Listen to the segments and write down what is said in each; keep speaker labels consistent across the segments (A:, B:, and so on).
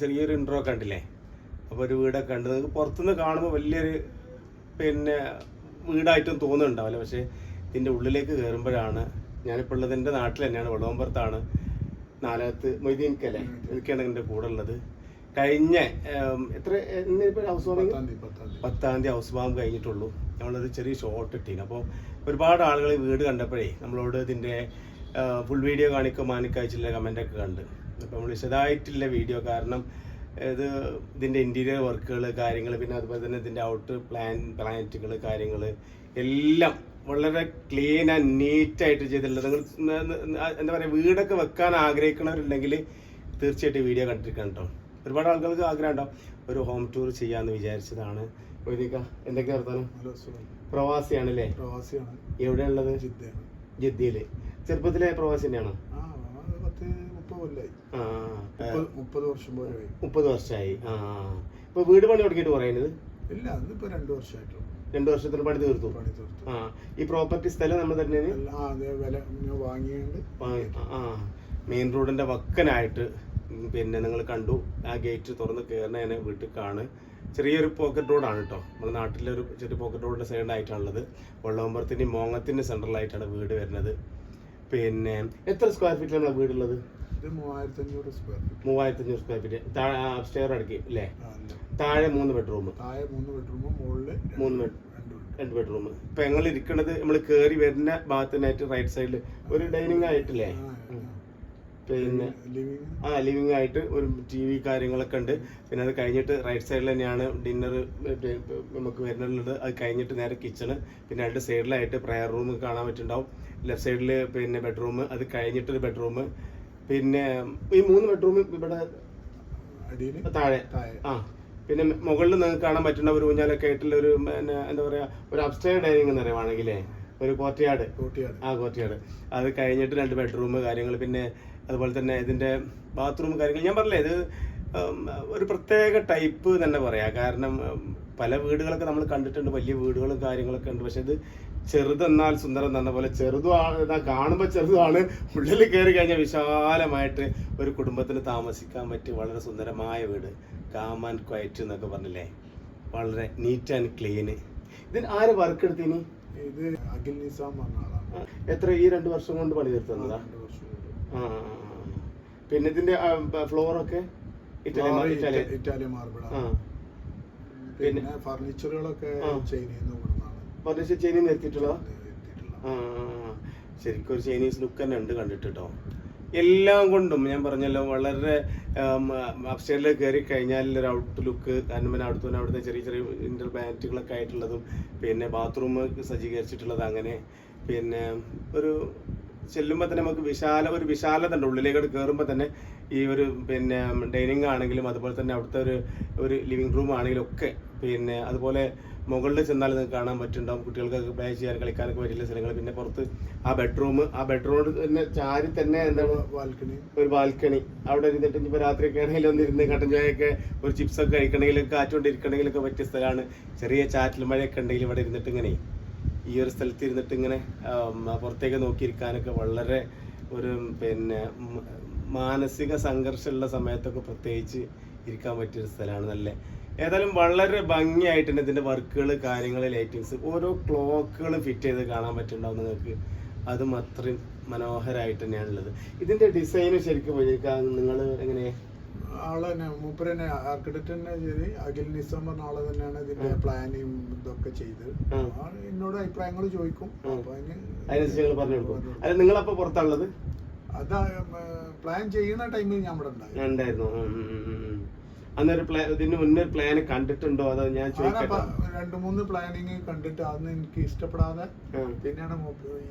A: ചെറിയൊരു ഇൻട്രോ കണ്ടില്ലേ? അപ്പോൾ ഒരു വീടൊക്കെ കണ്ട്. നിങ്ങൾക്ക് പുറത്തുനിന്ന് കാണുമ്പോൾ വലിയൊരു പിന്നെ വീടായിട്ടും തോന്നുന്നുണ്ടാവില്ല. പക്ഷേ ഇതിന്റെ ഉള്ളിലേക്ക് കയറുമ്പോഴാണ് ഞാനിപ്പോൾ ഉള്ളത് എന്റെ നാട്ടിൽ തന്നെയാണ്. വെള്ളവമ്പുറത്താണ് നാലാമത്ത് മൊയ്തീൻക്കല്ലേ? എനിക്കാണ് എന്റെ കൂടെ ഉള്ളത്. കഴിഞ്ഞ എത്ര ഹൗസ് വാമിങ്
B: പത്താം തീയതി
A: ഹൗസ് വാം കഴിഞ്ഞിട്ടുള്ളൂ. നമ്മളൊരു ചെറിയ ഷോർട്ട് ഇട്ടീന്. അപ്പോൾ ഒരുപാട് ആളുകൾ വീട് കണ്ടപ്പോഴേ നമ്മളോട് ഇതിന്റെ ഫുൾ വീഡിയോ കാണിക്കും കമന്റ് കമന്റൊക്കെ കണ്ട്. അപ്പോൾ നമ്മൾ വിശദമായിട്ടില്ല വീഡിയോ കാരണം ഇത് ഇതിന്റെ ഇന്റീരിയർ വർക്കുകൾ കാര്യങ്ങൾ പിന്നെ അതുപോലെ തന്നെ ഇതിന്റെ ഔട്ട് പ്ലാൻ പ്ലാനറ്റുകൾ കാര്യങ്ങൾ എല്ലാം വളരെ ക്ലീൻ ആൻഡ് നീറ്റായിട്ട് ചെയ്തിട്ടുള്ളത്. നിങ്ങൾ എന്താ പറയുക വീടൊക്കെ വെക്കാൻ ആഗ്രഹിക്കുന്നവരുണ്ടെങ്കിൽ തീർച്ചയായിട്ടും വീഡിയോ കണ്ടിരിക്കണം കേട്ടോ ഒരുപാട് ആളുകൾക്ക് ആഗ്രഹം ഉണ്ടാവും ഒരു ഹോം ടൂർ ചെയ്യാമെന്ന് വിചാരിച്ചതാണ്. വൈദിക എന്തൊക്കെയാ വർത്താനം? പ്രവാസിയാണല്ലേ?
B: പ്രവാസിയാണ്.
A: എവിടെയുള്ളത് ജിദ്ദയിൽ ചെറുപ്പത്തിലെ പ്രവാസി തന്നെയാണോ?
B: മുപ്പത് കൊല്ലായി വർഷം പോലെ ആയി.
A: മുപ്പത് വർഷമായി ആ ഇപ്പൊ വീട് പണി തുടങ്ങിയിട്ട് പറയുന്നത്
B: ഇല്ല അതിപ്പോ രണ്ടു വർഷമായിട്ടുള്ളൂ
A: രണ്ടു വർഷത്തിന് പണി തീർത്തു?
B: പണി തീർത്തു.
A: ആ ഈ പ്രോപ്പർട്ടി സ്ഥലം നമ്മൾ തന്നെ
B: വില വാങ്ങിയുണ്ട്
A: ആ മെയിൻ റോഡിന്റെ വക്കനായിട്ട് പിന്നെ നിങ്ങൾ കണ്ടു ആ ഗേറ്റ് തുറന്ന് കയറുന്നതിന് വീട്ടിൽ കാണ്. ചെറിയൊരു പോക്കറ്റ് റോഡാണ് കേട്ടോ. നമ്മുടെ നാട്ടിലെ ഒരു ചെറിയ പോക്കറ്റ് റോഡിന്റെ സൈഡായിട്ടാണുള്ളത് വെള്ളവമ്പുറത്തിന്റെയും മോങ്ങത്തിന്റെ സെൻട്രലായിട്ടാണ് വീട് വരുന്നത്. പിന്നെ എത്ര സ്ക്വയർ ഫീറ്റിലാണ് വീടുള്ളത്?
B: ഇത് മൂവായിരത്തി അഞ്ഞൂറ് സ്ക്വയർ ഫീറ്റ്
A: മൂവായിരത്തി അഞ്ഞൂറ് സ്ക്വയർ ഫീറ്റ് താഴെ സ്റ്റെയർ അടക്കി അല്ലേ താഴെ മൂന്ന് ബെഡ്റൂം
B: താഴെ മൂന്ന് ബെഡ്റൂമും മുകളിൽ
A: മൂന്ന്
B: രണ്ട്
A: ബെഡ്റൂം ഇപ്പൊ ഞങ്ങൾ ഇരിക്കുന്നത് നമ്മൾ കേറി വരുന്ന ഭാഗത്തിനായിട്ട് റൈറ്റ് സൈഡിൽ ഒരു ഡൈനിങ് ആയിട്ടില്ലേ. പിന്നെ ആ ലിവിങ് ആയിട്ട് ഒരു ടി വി കാര്യങ്ങളൊക്കെ ഉണ്ട്. പിന്നെ അത് കഴിഞ്ഞിട്ട് റൈറ്റ് സൈഡിൽ തന്നെയാണ് ഡിന്നർ നമുക്ക് വരുന്നുള്ളത്. അത് കഴിഞ്ഞിട്ട് നേരെ കിച്ചണ് പിന്നെ രണ്ട് സൈഡിലായിട്ട് പ്രയർ റൂം കാണാൻ പറ്റുന്നുണ്ടാവും. ലെഫ്റ്റ് സൈഡിൽ പിന്നെ ബെഡ്റൂം അത് കഴിഞ്ഞിട്ടൊരു ബെഡ്റൂം പിന്നെ ഈ മൂന്ന് ബെഡ്റൂം ഇവിടെ താഴെ. ആ. പിന്നെ മുകളിൽ നിങ്ങൾക്ക് കാണാൻ പറ്റുന്ന ഒരു ഊഞ്ഞാലൊക്കെ ആയിട്ടുള്ള ഒരു പിന്നെ എന്താ പറയാ ഒരു അപ്സ്റ്റേ ഡൈനിങ് എന്ന് പറയുവാണെങ്കിലേ ഒരു
B: കോർട്ട്യാർഡ്
A: ആ കോർട്ട്യാർഡ് അത് കഴിഞ്ഞിട്ട് രണ്ട് ബെഡ്റൂം കാര്യങ്ങൾ പിന്നെ അതുപോലെ തന്നെ ഇതിന്റെ ബാത്റൂം കാര്യങ്ങൾ ഞാൻ പറഞ്ഞില്ലേ ഇത് ഒരു പ്രത്യേക ടൈപ്പ് തന്നെ പറയാം. കാരണം പല വീടുകളൊക്കെ നമ്മൾ കണ്ടിട്ടുണ്ട്. വലിയ വീടുകളും കാര്യങ്ങളൊക്കെ ഉണ്ട്. പക്ഷെ ഇത് ചെറുതെന്നാൽ സുന്ദരം എന്ന പോലെ ചെറുതുമാണ് ഇതാ കാണുമ്പോൾ ചെറുതുമാണ്. ഉള്ളിൽ കയറി കഴിഞ്ഞാൽ വിശാലമായിട്ട് ഒരു കുടുംബത്തിന് താമസിക്കാൻ പറ്റിയ വളരെ സുന്ദരമായ വീട്. കാം ആൻഡ് ക്വയറ്റ് എന്നൊക്കെ പറഞ്ഞില്ലേ? വളരെ നീറ്റ് ആൻഡ് ക്ലീന് ഇതിന് ആര് വർക്ക് എടുത്തിന്?
B: ഇത് അഖിൽ നിസാം പറഞ്ഞ ആളാണ്.
A: എത്ര ഈ രണ്ട് വർഷം കൊണ്ട് പണി
B: കൊണ്ട്.
A: ആ. പിന്നെ ഇതിന്റെ ഫ്ലോറൊക്കെ ഇറ്റാലിയൻ
B: മാർബിൾ പിന്നെ ഫർണിച്ചറുകളൊക്കെ. ചൈനയിൽ നിന്ന്
A: ചൈനീസ് ചെയിനി നിർത്തിയിട്ടുള്ള. ശരിക്കും ഒരു ചൈനീസ് ലുക്ക് തന്നെ ഉണ്ട് കണ്ടിട്ട് എല്ലാം കൊണ്ടും ഞാൻ പറഞ്ഞല്ലോ വളരെ അപ്സ്റ്റേറിൽ കയറി കഴിഞ്ഞാൽ ഒരു ഔട്ട് ലുക്ക് കാരണം പിന്നെ അവിടുത്തെ അവിടുത്തെ ചെറിയ ചെറിയ ഇന്റർ ബാറ്റുകളൊക്കെ ആയിട്ടുള്ളതും പിന്നെ ബാത്റൂം സജ്ജീകരിച്ചിട്ടുള്ളത് അങ്ങനെ പിന്നെ ഒരു ചെല്ലുമ്പോൾ തന്നെ നമുക്ക് വിശാല ഒരു വിശാലത ഉണ്ട് ഉള്ളിലേക്ക് കയറുമ്പോൾ തന്നെ ഈ ഒരു പിന്നെ ഡൈനിങ് ആണെങ്കിലും അതുപോലെ തന്നെ അവിടുത്തെ ഒരു ഒരു ലിവിങ് റൂം ആണെങ്കിലും ഒക്കെ പിന്നെ അതുപോലെ മുകളിൽ ചെന്നാൽ നിങ്ങൾക്ക് കാണാൻ പറ്റുന്നുണ്ടാവും. കുട്ടികൾക്ക് പ്ലേ ചെയ്യാൻ കളിക്കാനൊക്കെ പറ്റില്ല സ്ഥലങ്ങൾ. പിന്നെ പുറത്ത് ആ ബെഡ്റൂം ആ ബെഡ്റൂമിൽ തന്നെ ചാരി തന്നെ എന്താണ്?
B: ബാൽക്കണി.
A: ഒരു ബാൽക്കണി. അവിടെ ഇരുന്നിട്ട് ഇപ്പോൾ രാത്രിയൊക്കെ ആണെങ്കിലും ഒന്ന് ഇരുന്ന് കട്ടൻ ചായയൊക്കെ ഒരു ചിപ്സൊക്കെ കഴിക്കണമെങ്കിലും കാറ്റുകൊണ്ട് ഇരിക്കണമെങ്കിലൊക്കെ പറ്റിയ സ്ഥലമാണ്. ചെറിയ ചാറ്റൽ മഴയൊക്കെ ഉണ്ടെങ്കിൽ ഇവിടെ ഇരുന്നിട്ട് ഇങ്ങനെ. ഈ ഒരു സ്ഥലത്ത് ഇരുന്നിട്ട് ഇങ്ങനെ പുറത്തേക്ക് നോക്കിയിരിക്കാനൊക്കെ വളരെ ഒരു പിന്നെ മാനസിക സംഘർഷമുള്ള സമയത്തൊക്കെ പ്രത്യേകിച്ച് ഇരിക്കാൻ പറ്റിയൊരു സ്ഥലമാണ് നല്ല. ഏതായാലും വളരെ ഭംഗിയായിട്ടുണ്ട് ഇതിന്റെ വർക്കുകൾ കാര്യങ്ങൾ ലൈറ്റിങ്സ് ഓരോ ക്ലോക്കുകൾ ഫിറ്റ് ചെയ്ത് കാണാൻ പറ്റുന്നുണ്ടാവും നിങ്ങൾക്ക്. അതും അത്രയും മനോഹരമായിട്ട് തന്നെയാണുള്ളത്. ഇതിന്റെ ഡിസൈന് ശരിക്കും നിങ്ങൾ എങ്ങനെ
B: ആൾ തന്നെ മൂപ്പര് തന്നെ ആർക്കിടെക്ട് തന്നെ ചെയ്ത് അഖിൽ നിസാം പറഞ്ഞ ആൾ തന്നെയാണ് ഇതിന്റെ പ്ലാനിങ് ഇതൊക്കെ ചെയ്ത്. എന്നോട് അഭിപ്രായങ്ങൾ ചോദിക്കും. അപ്പൊ അതിന്
A: പറഞ്ഞു കൊടുക്കും. അല്ല നിങ്ങളപ്പോൾ പുറത്താണുള്ളത്?
B: അതാ പ്ലാൻ ചെയ്യുന്ന ടൈമിൽ ഞാൻ ഇവിടെ
A: ഉണ്ടായിരുന്നു. അന്നൊരു പ്ലാൻ ഇതിന് മുന്നേ ഒരു പ്ലാൻ കണ്ടിട്ടുണ്ടോ? അതോ ഞാൻ ചോദിക്കട്ടെ?
B: രണ്ട് മൂന്ന് പ്ലാനിങ് കണ്ടിട്ട് അതൊന്നും എനിക്ക് ഇഷ്ടപ്പെടാതെ. പിന്നെയാണ്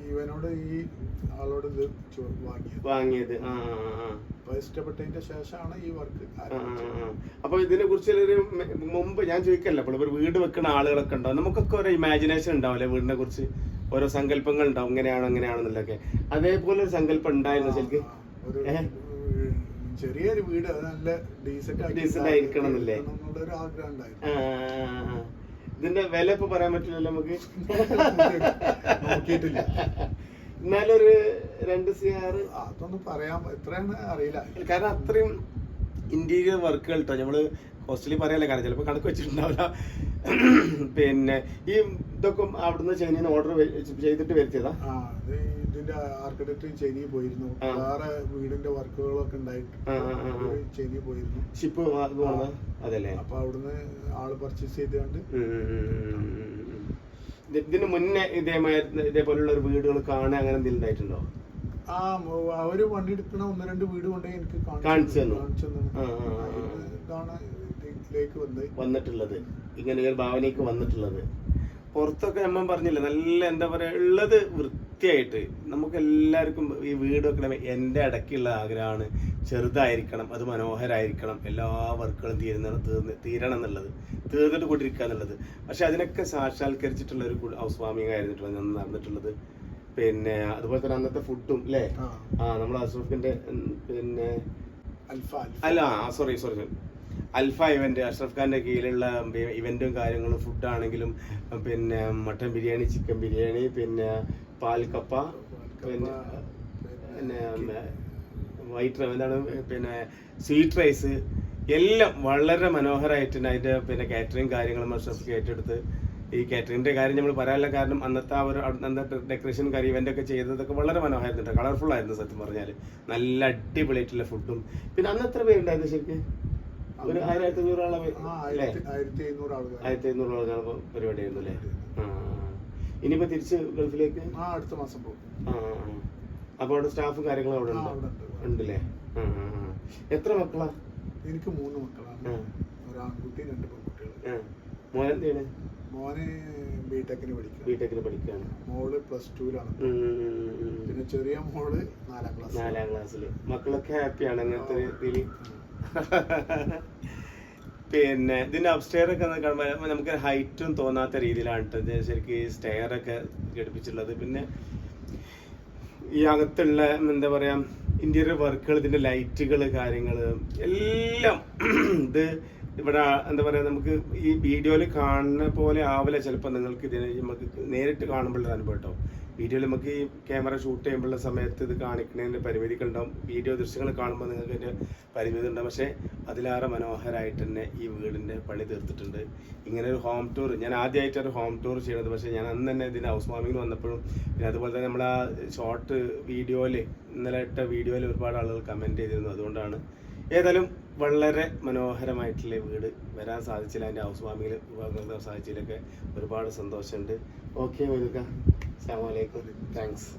B: ഇവനോട് ഈ ആളോട് ഇത് വാങ്ങിയത്.
A: വാങ്ങിയത്. ആ.
B: അപ്പൊ ഇഷ്ടപ്പെട്ടതിന്റെ ശേഷമാണ് ഈ വർക്ക്.
A: അപ്പൊ ഇതിനെ കുറിച്ച് മുമ്പ് ഞാൻ ചോദിക്കല്ല അപ്പോൾ ഒരു വീട് വെക്കുന്ന ആളുകളൊക്കെ ഉണ്ടാവും നമുക്കൊക്കെ ഒരു ഇമാജിനേഷൻ ഉണ്ടാവില്ലേ വീടിനെ കുറിച്ച്? ഓരോ സങ്കല്പങ്ങൾ ഉണ്ടാവും ഇങ്ങനെയാണോ ഇങ്ങനെയാണെന്നുള്ളതൊക്കെ അതേപോലെ ഒരു സങ്കല്പം ഉണ്ടായിരുന്നു ശരിക്കും?
B: ചെറിയൊരു വീട് അത് നല്ല ഡീസന്റ്
A: ആയിരിക്കണം എന്നല്ലേ?
B: എന്നുള്ളൊരു ആഗ്രഹം ഉണ്ടായിരുന്നു.
A: ഇതിന്റെ വില ഇപ്പൊ പറയാൻ പറ്റില്ല നമുക്ക്?
B: നോക്കിയിട്ടില്ല.
A: എന്നാലൊരു രണ്ട് സി ആറ്
B: അതൊന്നും പറയാൻ എത്രയാണ് അറിയില്ല.
A: കാരണം അത്രയും ഇന്റീരിയർ വർക്കുകൾ കേട്ടോ നമ്മൾ ഹോസ്റ്റലിൽ പറയാനല്ല കാരണം ചിലപ്പോൾ കണക്ക് വെച്ചിട്ടുണ്ടാവില്ല. പിന്നെ ഈ ഇതൊക്കെ അവിടുന്ന് ചൈനീന്ന് ഓർഡർ ചെയ്തിട്ട് വരുത്തിയതാ?
B: ഇതിന്റെ ആർക്കിടെക്ട് ചൈനയിൽ പോയിരുന്നു. വേറെ വീടിന്റെ വർക്കുകളൊക്കെ ഉണ്ടായിട്ട്. ചെന്നൈ പോയിരുന്നു.
A: ഷിപ്പ് അതല്ലേ?
B: അപ്പൊ അവിടുന്ന് ആൾ പർച്ചേസ് ചെയ്തുകൊണ്ട്
A: ഇതിന് മുന്നേ ഇതേമാതിരി ഇതേപോലുള്ള ഒരു വീടുകൾ കാണാൻ അങ്ങനെ എന്തെങ്കിലും ഉണ്ടായിട്ടുണ്ടോ?
B: ആ അവർ അവർ പണിയെടുക്കണ ഒന്ന് രണ്ട് വീട് കൊണ്ടേ എനിക്ക്
A: കാണിച്ചു തന്നു.
B: കാണിച്ചു തന്നു. ഇതാണ് ഇതിലേക്ക്
A: വന്നിട്ടുള്ളത്. ഇങ്ങനെ ഒരു ഭാവനയ്ക്ക് വന്നിട്ടുള്ളത്. പുറത്തൊക്കെ നമ്മൾ പറഞ്ഞില്ല നല്ല എന്താ പറയുക ഉള്ളത് വൃത്തിയായിട്ട്. നമുക്ക് എല്ലാവർക്കും ഈ വീട് വെക്കണം എന്റെ ഇടയ്ക്കുള്ള ആഗ്രഹമാണ് ചെറുതായിരിക്കണം അത് മനോഹരായിരിക്കണം എല്ലാ വർക്കുകളും തീരുന്ന തീർന്ന് തീരണം എന്നുള്ളത് തീർന്നിട്ട് കൊണ്ടിരിക്കുക എന്നുള്ളത്. പക്ഷെ അതിനൊക്കെ സാക്ഷാത്കരിച്ചിട്ടുള്ള ഒരു ഹൗസ് വാമിംഗ് ആയിരുന്നിട്ടുള്ളത് ഞാൻ നടന്നിട്ടുള്ളത്. പിന്നെ അതുപോലെ തന്നെ അന്നത്തെ ഫുഡും അല്ലേ
B: ആ.
A: നമ്മുടെ നമ്മൾ പിന്നെ അല്ല sorry sorry sorry Alpha event Ashraf ഖാന്റെ കീഴിലുള്ള ഇവന്റും കാര്യങ്ങളും ഫുഡ് ആണെങ്കിലും പിന്നെ മട്ടൻ ബിരിയാണി ചിക്കൻ ബിരിയാണി പിന്നെ പാൽക്കപ്പ പിന്നെ പിന്നെ വൈറ്റ് എന്താണ് പിന്നെ സ്വീറ്റ് റൈസ് എല്ലാം വളരെ മനോഹരമായിട്ട് അതിന്റെ പിന്നെ കാറ്ററിംഗ് കാര്യങ്ങളും അഷ്റഫ് ഏറ്റെടുത്ത് ഈ കാറ്ററിംഗിന്റെ കാര്യം നമ്മൾ പറയാനുള്ള കാരണം അന്നത്തെ ആ ഒരു അന്നത്തെ ഡെക്കറേഷൻ കാര്യം ഇവന്റ് ഒക്കെ ചെയ്തതൊക്കെ വളരെ മനോഹരമായിരുന്നു കളർഫുൾ ആയിരുന്നു സത്യം പറഞ്ഞാൽ നല്ല അടിപൊളിയായിട്ടുള്ള ഫുഡും പിന്നെ അന്ന് എത്ര പേരുണ്ടായിരുന്നു ശരിക്കും? ഒരു ആയിരത്തി അഞ്ഞൂറ് ആളെ
B: ആയിരത്തി എഴുന്നൂറ് ആളുകൾ
A: പരിപാടി ആയിരുന്നു അല്ലേ? ഇനിയിപ്പോ തിരിച്ച് ഗൾഫിലേക്ക്?
B: അടുത്ത മാസം പോകും.
A: ആ ആ, ആ. അപ്പൊ അവിടെ സ്റ്റാഫും കാര്യങ്ങളും അവിടെ ഉണ്ട്? ഉണ്ടല്ലേ. എത്ര മക്കളാ?
B: എനിക്ക് മൂന്ന് മക്കളാണ്. ഒരു ആൺകുട്ടി രണ്ട് പെൺകുട്ടികൾ
A: മോനെ മോൻ എന്താണ്
B: മോന് ബിടെക്കിന് പഠിക്കുക
A: ബിടെക്കിന് പഠിക്കുകയാണ്
B: മോൾ പ്ലസ് ടുവിലാണ്. പിന്നെ ചെറിയ മോൾ നാലാം ക്ലാസ്
A: നാലാം ക്ലാസ്സിൽ മക്കളൊക്കെ ഹാപ്പിയാണ്? അങ്ങനത്തെ രീതിയിൽ പിന്നെ ഇതിന്റെ അപ്സ്റ്റെയർ ഒക്കെ കാണുമ്പോൾ നമുക്ക് ഹൈറ്റും തോന്നാത്ത രീതിയിലാണ് ശരിക്കും ഈ സ്റ്റെയർ ഒക്കെ ഘടിപ്പിച്ചിട്ടുള്ളത്. പിന്നെ ഈ അകത്തുള്ള എന്താ പറയാ ഇന്റീരിയർ വർക്കുകൾ ഇതിന്റെ ലൈറ്റുകൾ കാര്യങ്ങൾ എല്ലാം ഇത് ഇവിടെ എന്താ പറയാ നമുക്ക് ഈ വീഡിയോയിൽ കാണുന്ന പോലെ ആവില്ല ചിലപ്പോൾ നിങ്ങൾക്ക് ഇതിനെ നമുക്ക് നേരിട്ട് കാണുമ്പോഴുള്ള അനുഭവം കേട്ടോ വീഡിയോയിൽ നമുക്ക് ഈ ക്യാമറ ഷൂട്ട് ചെയ്യുമ്പോഴുള്ള സമയത്ത് ഇത് കാണിക്കുന്നതിന് പരിമിതികൾ ഉണ്ടാവും. വീഡിയോ ദൃശ്യങ്ങൾ കാണുമ്പോൾ നിങ്ങൾക്ക് അതിന്റെ പരിമിതി ഉണ്ടാവും. പക്ഷേ അതിലേറെ മനോഹരമായിട്ട് തന്നെ ഈ വീടിന്റെ പണി തീർത്തിട്ടുണ്ട്. ഇങ്ങനെ ഒരു ഹോം ടൂർ ഞാൻ ആദ്യമായിട്ടൊരു ഹോം ടൂർ ചെയ്യണത് പക്ഷേ ഞാൻ അന്ന് തന്നെ ഇതിന് ഹൗസ് വാമിങ്ങിന് വന്നപ്പോഴും പിന്നെ അതുപോലെ തന്നെ നമ്മൾ ആ ഷോർട്ട് വീഡിയോയിൽ ഇന്നലെ ഇട്ട വീഡിയോയിൽ ഒരുപാട് ആളുകൾ കമന്റ് ചെയ്തിരുന്നു. അതുകൊണ്ടാണ് ഏതായാലും വളരെ മനോഹരമായിട്ടുള്ള വീട് വരാൻ സാധിച്ചില്ല. അതിന്റെ ഹൗസ് വാമിങ്ങിൽ പങ്കെടുക്കാൻ സാധിച്ചതിലൊക്കെ ഒരുപാട് സന്തോഷമുണ്ട്. ഓക്കെ വലുക്ക അസ്സാം വലൈക്കും താങ്ക്സ്